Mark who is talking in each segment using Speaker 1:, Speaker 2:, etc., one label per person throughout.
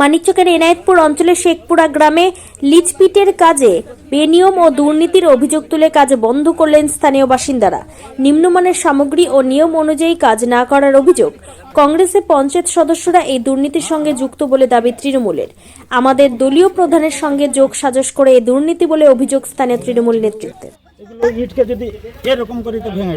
Speaker 1: মানিকচকের এনায়েতপুর অঞ্চলের শেখপুরা গ্রামে লিচপিটের কাজে বেনিয়ম ও দুর্নীতির অভিযোগ তুলে কাজ বন্ধ করলেন স্থানীয় বাসিন্দারা। নিম্নমানের সামগ্রী ও নিয়ম অনুযায়ী কাজ না করার অভিযোগ কংগ্রেসের পঞ্চায়েত সদস্যরা এই দুর্নীতির সঙ্গে যুক্ত বলে দাবি তৃণমূলের। আমাদের দলীয় প্রধানের সঙ্গে যোগ সাজস করে এই দুর্নীতি বলে অভিযোগ স্থানীয় তৃণমূল নেতৃত্বের।
Speaker 2: ইটকে যদি এরকম করে তো ভেঙে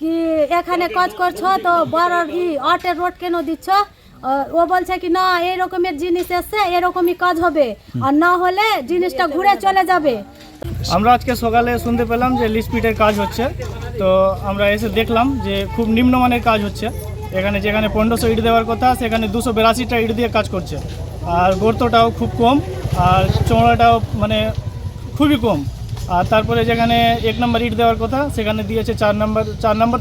Speaker 3: কি এখানে কাজ করছ? তো বড় ই আটের রোড কেন দিচ্ছ? ও বলছে কি, না এই রকমের জিনিস এসছে এরকমই কাজ হবে। আর না হলে জিনিসটা ঘুরে চলে যাবে।
Speaker 4: আমরা আজকে সকালে শুনতে পেলাম যে লিস্পিটের কাজ হচ্ছে। তো আমরা এসে দেখলাম যে খুব নিম্নমানের কাজ হচ্ছে। এখানে যেখানে পনেরোশো ইট দেওয়ার কথা, সেখানে দুশো বিরাশিটা ইট দিয়ে কাজ করছে। আর গর্তটাও খুব কম, আর চওড়াটাও মানে খুবই কম। আর তারপরে যেখানে এক নম্বর ইট দেওয়ার কথা সেখানে দিয়েছে চার নম্বর চার নম্বর